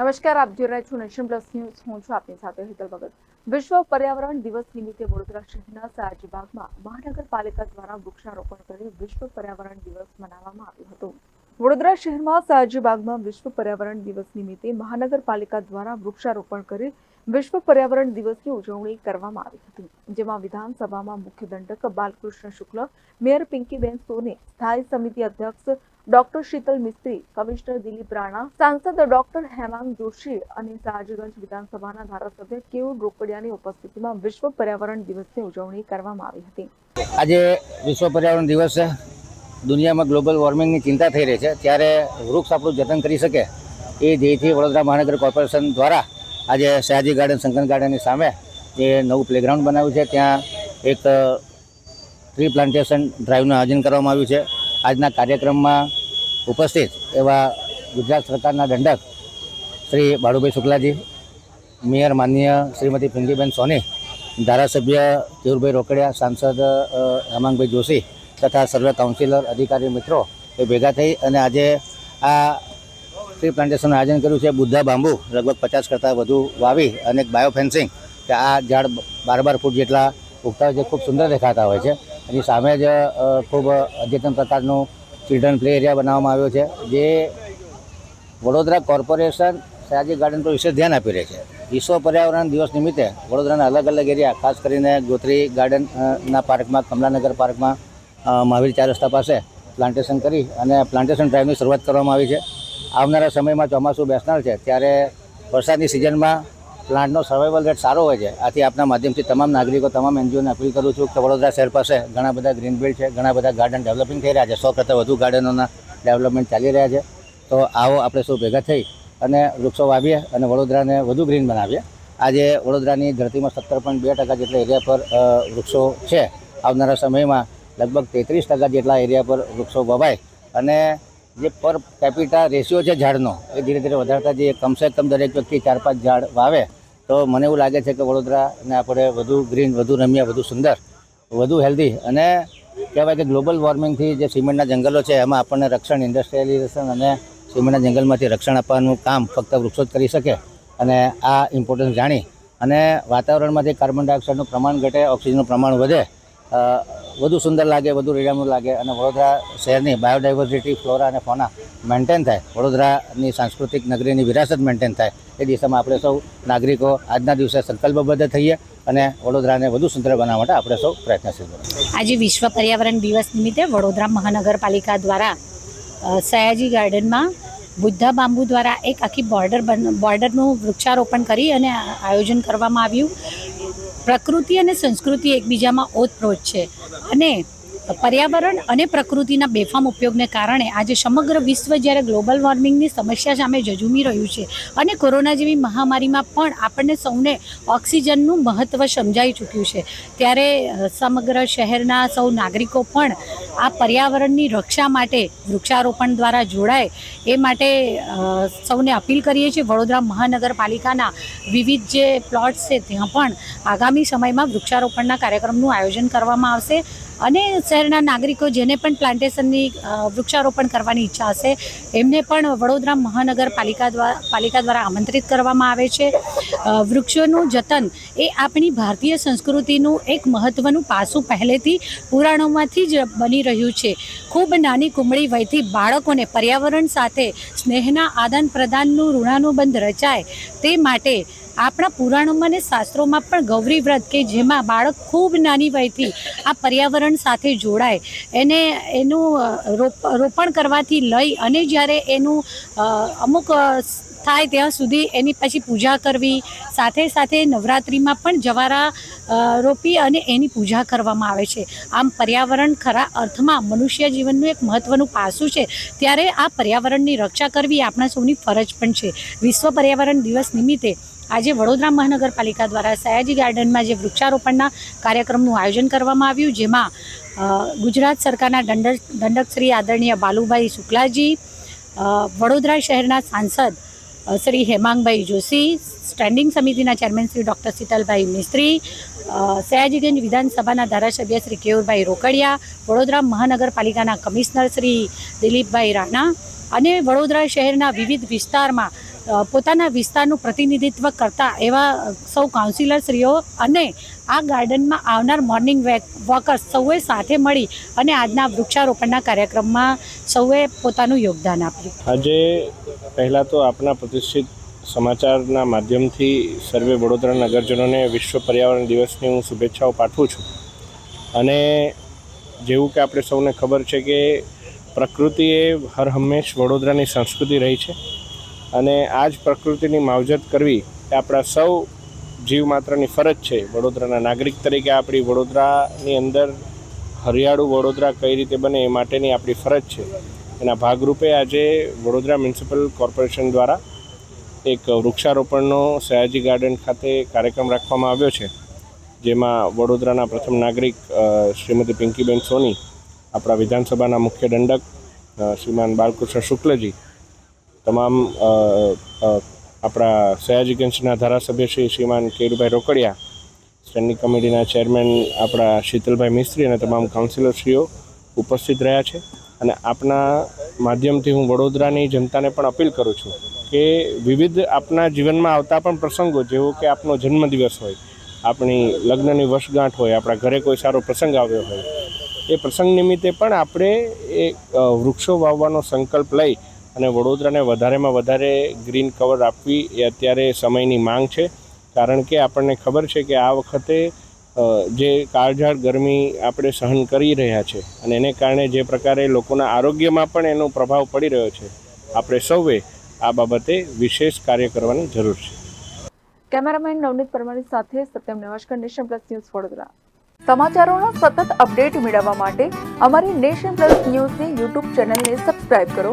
નમસ્કાર, આપ જોઈ રહ્યા છો નેશન પ્લસ ન્યૂઝ. હું છું આપની સાથે હેતલ ભગત. વિશ્વ પર્યાવરણ દિવસ નિમિત્તે વડોદરા શહેરના સારજીબાગમાં મહાનગરપાલિકા દ્વારા વૃક્ષારોપણ કરી વિશ્વ પર્યાવરણ દિવસ મનાવવામાં આવ્યો હતો. વડોદરા શહેરમાં સારજીબાગમાં વિશ્વ પર્યાવરણ દિવસ નિમિત્તે મહાનગરપાલિકા દ્વારા વૃક્ષારોપણ કરી વિશ્વ પર્યાવરણ દિવસની ઉજવણી કરવામાં આવી હતી, જેમાં વિધાનસભામાં મુખ્ય દંડક બાલકૃષ્ણ શુક્લ, મેયર પિંકીબેન સોને, સ્થાયી સમિતિ અધ્યક્ષ ડોક્ટર શીતલ મિસ્ત્રી, કમિશનર દિલીપ રાણા, સાંસદ ડોક્ટર હેમાંગ જોશી અને સાજગંજ વિધાનસભાના ધારાસભ્ય કેયુર રોકડિયાની ઉપસ્થિતિમાં વિશ્વ પર્યાવરણ દિવસની ઉજવણી કરવામાં આવી હતી. આજે વિશ્વ પર્યાવરણ દિવસ છે. દુનિયામાં ગ્લોબલ વોર્મિંગની ચિંતા થઈ રહી છે. ત્યારે વૃક્ષ આપણું જતન કરી શકે એ ધ્યેયથી વડોદરા મહાનગર કોર્પોરેશન દ્વારા આજે સયાજી ગાર્ડન શંકર ગાર્ડનની સામે જે નવું પ્લેગ્રાઉન્ડ બનાવ્યું છે, ત્યાં એક ટ્રી પ્લાન્ટેશન ડ્રાઈવનું આયોજન કરવામાં આવ્યું છે. આજના કાર્યક્રમમાં ઉપસ્થિત એવા ગુજરાત સરકારના દંડક શ્રી બાળુભાઈ શુક્લાજી, મેયર માનનીય શ્રીમતી પિંકીબેન સોની, ધારાસભ્ય કેયુરભાઈ રોકડિયા, સાંસદ હેમાંગભાઈ જોશી તથા સર્વે કાઉન્સિલર અધિકારી મિત્રો એ ભેગા થઈ અને આજે આ ટ્રી પ્લાન્ટેશનનું આયોજન કર્યું છે. બુદ્ધા બાંબુ લગભગ પચાસ કરતાં વધુ વાવી અને બાયોફેન્સિંગ બાયો ફેન્સિંગ કે આ ઝાડ બાર બાર ફૂટ જેટલા ઉગતા હોય છે. ખૂબ સુંદર દેખાતા હોય છે. એની સામે જ ખૂબ અદ્યતન પ્રકારનું ચિલ્ડ્રન પ્લે એરિયા બનાવવામાં આવ્યો છે, જે વડોદરા કોર્પોરેશન સયાજી ગાર્ડન પર વિશેષ ધ્યાન આપી રહી છે. વિશ્વ પર્યાવરણ દિવસ નિમિત્તે વડોદરાના અલગ અલગ એરિયા, ખાસ કરીને ગોત્રી ગાર્ડનના પાર્કમાં, કમલાનગર પાર્કમાં મહાવીર ચાર રસ્તા પાસે પ્લાન્ટેશન કરી અને પ્લાન્ટેશન ડ્રાઈવની શરૂઆત કરવામાં આવી છે. આવનારા સમયમાં ચોમાસું બેસનાર છે, ત્યારે વરસાદની સિઝનમાં પ્લાન્ટનો સર્વાઈવલ રેટ સારો હોય છે. આથી આપના માધ્યમથી તમામ નાગરિકો, તમામ એનજીઓને અપીલ કરું છું કે વડોદરા શહેર પાસે ઘણા બધા ગ્રીન બેલ્ટ છે, ઘણા બધા ગાર્ડન ડેવલપિંગ થઈ રહ્યા છે. સો કરતાં વધુ ગાર્ડનોના ડેવલપમેન્ટ ચાલી રહ્યા છે. તો આવો આપણે સૌ ભેગા થઈ અને વૃક્ષો વાવીએ અને વડોદરાને વધુ ગ્રીન બનાવીએ. આજે વડોદરાની ધરતીમાં સત્તર પોઈન્ટ બે ટકા જેટલા એરિયા પર વૃક્ષો છે. આવનારા સમયમાં લગભગ તેત્રીસ ટકા જેટલા એરિયા પર વૃક્ષો વવાય. અને જે પર કેપિટા રેશિયો છે ઝાડનો, એ ધીરે ધીરે વધારતા જઈએ. કમસે કમ દરેક વ્યક્તિ ચાર પાંચ ઝાડ વાવે. તો મને એવું લાગે છે કે વડોદરાને આપણે વધુ ગ્રીન વધુ રમ્ય, વધુ સુંદર, વધુ હેલ્ધી અને કહેવાય કે ગ્લોબલ વોર્મિંગથી જે સિમેન્ટના જંગલો છે, એમાં આપણને રક્ષણ ઇન્ડસ્ટ્રીયલાઇઝેશન અને સિમેન્ટના જંગલમાંથી રક્ષણ આપવાનું કામ ફક્ત વૃક્ષો જ કરી શકે અને આ ઇમ્પોર્ટન્સ જાણી અને વાતાવરણમાંથી કાર્બન ડાયોક્સાઇડનું પ્રમાણ ઘટે ઓક્સિજનનું પ્રમાણ વધે વધુ સુંદર લાગે, વધુ રેડામણું લાગે અને વડોદરા શહેરની બાયોડાયવર્સિટી, ફ્લોરા અને ફોના મેન્ટેન થાય. વડોદરાની સાંસ્કૃતિક નગરીની વિરાસત મેન્ટેન થાય. એ દિશામાં આપણે સૌ નાગરિકો આજના દિવસે સંકલ્પબદ્ધ થઈએ અને વડોદરાને વધુ સુંદર બનાવવા માટે આપણે સૌ પ્રયત્નશીલ બનીએ. આજે વિશ્વ પર્યાવરણ દિવસ નિમિત્તે વડોદરા મહાનગરપાલિકા દ્વારા સયાજી ગાર્ડનમાં બુદ્ધા બાંબુ દ્વારા એક આખી બોર્ડર બન, બોર્ડરનું વૃક્ષારોપણ કરી અને આયોજન કરવામાં આવ્યું. પ્રકૃતિ અને સંસ્કૃતિ એકબીજામાં ઓતપ્રોત છે. અને પર્યાવરણ અને પ્રકૃતિના બેફામ ઉપયોગને કારણે આજે સમગ્ર વિશ્વ જ્યારે ગ્લોબલ વોર્મિંગની સમસ્યા સામે ઝઝૂમી રહ્યું છે અને કોરોના જેવી મહામારીમાં પણ આપણને સૌને ઓક્સિજનનું મહત્ત્વ સમજાઈ ચૂક્યું છે, ત્યારે સમગ્ર શહેરના સૌ નાગરિકો પણ આ પર્યાવરણની રક્ષા માટે વૃક્ષારોપણ દ્વારા જોડાય એ માટે સૌને અપીલ કરીએ છીએ. વડોદરા મહાનગરપાલિકાના વિવિધ જે પ્લોટ્સ છે, ત્યાં પણ આગામી સમયમાં વૃક્ષારોપણના કાર્યક્રમનું આયોજન કરવામાં આવશે. અને શહેરના નાગરિકો જેને પણ પ્લાન્ટેશનની વૃક્ષારોપણ કરવાની ઈચ્છા હશે, એમને પણ વડોદરા મહાનગરપાલિકા દ્વારા, પાલિકા દ્વારા આમંત્રિત કરવામાં આવે છે. વૃક્ષોનું જતન એ આપણી ભારતીય સંસ્કૃતિનું એક મહત્ત્વનું પાસું પહેલેથી પુરાણોમાંથી જ બની રહ્યું છે. ખૂબ નાની કુમળી વયથી બાળકોને પર્યાવરણ સાથે સ્નેહના આદાન પ્રદાનનું ઋણાનુબંધ રચાય તે માટે આપણા પુરાણોમાં અને શાસ્ત્રોમાં પણ ગૌરી વ્રત કે જેમાં બાળક ખૂબ નાની વયથી આ પર્યાવરણ સાથે જોડાય, એને એનું રોપ, રોપણ કરવાથી લઈ અને જ્યારે એનું અમુક થાય ત્યાં સુધી એની પછી પૂજા કરવી, સાથે સાથે નવરાત્રિમાં પણ જવારા રોપી અને એની પૂજા કરવામાં આવે છે. આમ પર્યાવરણ ખરા અર્થમાં મનુષ્ય જીવનનું એક મહત્ત્વનું પાસું છે. ત્યારે આ પર્યાવરણની રક્ષા કરવી આપણા સૌની ફરજ પણ છે. વિશ્વ પર્યાવરણ દિવસ નિમિત્તે આજે વડોદરા મહાનગરપાલિકા દ્વારા સયાજી ગાર્ડનમાં જે વૃક્ષારોપણના કાર્યક્રમનું આયોજન કરવામાં આવ્યું, જેમાં ગુજરાત સરકારના દંડક દંડક શ્રી આદરણીય બાલુભાઈ શુક્લાજી વડોદરા શહેરના સાંસદ શ્રી હેમાંગભાઈ જોશી, સ્ટેન્ડિંગ સમિતિના ચેરમેન શ્રી ડૉક્ટર શીતલભાઈ મિસ્ત્રી સયાજીગંજ વિધાનસભાના ધારાસભ્ય શ્રી કેયુરભાઈ રોકડિયા, વડોદરા મહાનગરપાલિકાના કમિશનર શ્રી દિલીપભાઈ રાણા અને વડોદરા શહેરના વિવિધ વિસ્તારમાં પોતાના વિસ્તારનું પ્રતિનિધિત્વ કરતા એવા સૌ કાઉન્સિલરશ્રીઓ અને આ ગાર્ડનમાં આવનાર મોર્નિંગ વોકર્સ સૌએ સાથે મળી અને આજના વૃક્ષારોપણના કાર્યક્રમમાં સૌએ પોતાનું યોગદાન આપ્યું. આજે પહેલાં તો આપના પ્રતિષ્ઠિત સમાચારના માધ્યમથી સર્વે વડોદરા નગરજનોને વિશ્વ પર્યાવરણ દિવસની હું શુભેચ્છાઓ પાઠવું છું. અને જેવું કે આપણે સૌને ખબર છે કે પ્રકૃતિ એ હર હંમેશ વડોદરાની સંસ્કૃતિ રહી છે. અને આ જ પ્રકૃતિની માવજત કરવી એ આપણા સૌ જીવ માત્રની ફરજ છે. વડોદરાના નાગરિક તરીકે આપણી વડોદરાની અંદર હરિયાળું વડોદરા કઈ રીતે બને એ માટેની આપણી ફરજ છે. એના ભાગરૂપે આજે વડોદરા મ્યુનિસિપલ કોર્પોરેશન દ્વારા એક વૃક્ષારોપણનો સયાજી ગાર્ડન ખાતે કાર્યક્રમ રાખવામાં આવ્યો છે, જેમાં વડોદરાના પ્રથમ નાગરિક શ્રીમતી પિંકીબેન સોની, આપણા વિધાનસભાના મુખ્ય દંડક શ્રીમાન બાલકૃષ્ણ શુક્લજી તમામ આપણા સયાજીગંજના ધારાસભ્ય શ્રી શ્રીમાન કેરુભાઈ રોકડિયા, સ્ટેન્ડિંગ કમિટીના ચેરમેન આપણા શીતલભાઈ મિસ્ત્રી અને તમામ કાઉન્સિલરશ્રીઓ ઉપસ્થિત રહ્યા છે. અને આપના માધ્યમથી હું વડોદરાની જનતાને પણ અપીલ કરું છું કે વિવિધ આપના જીવનમાં આવતા પણ પ્રસંગો, જેવો કે આપનો જન્મદિવસ હોય, આપણી લગ્નની વર્ષગાંઠ હોય, આપણા ઘરે કોઈ સારો પ્રસંગ આવ્યો હોય, એ પ્રસંગ નિમિત્તે પણ આપણે એ વૃક્ષો વાવવાનો સંકલ્પ લઈ અને વડોદરાને વધારેમાં વધારે ગ્રીન કવર આપવી એ અત્યારે સમયની માંગ છે. કારણ કે આપણને ખબર છે કે આ વખતે જે કાળઝાળ ગરમી આપણે સહન કરી રહ્યા છે અને એને કારણે જે પ્રકારે લોકોના આરોગ્યમાં પણ એનો પ્રભાવ પડી રહ્યો છે, આપણે સૌએ આ બાબતે વિશેષ કાર્ય કરવાની જરૂર છે. કેમેરામેન નવનીત પરમારી સાથે સત્યમ નમસ્કાર નેશન પ્લસ ન્યૂઝ વડોદરા. સમાચારોના સતત અપડેટ મેળવવા માટે અમારી નેશન પ્લસ ન્યૂઝની યુટ્યુબ ચેનલને સબસ્ક્રાઇબ કરો.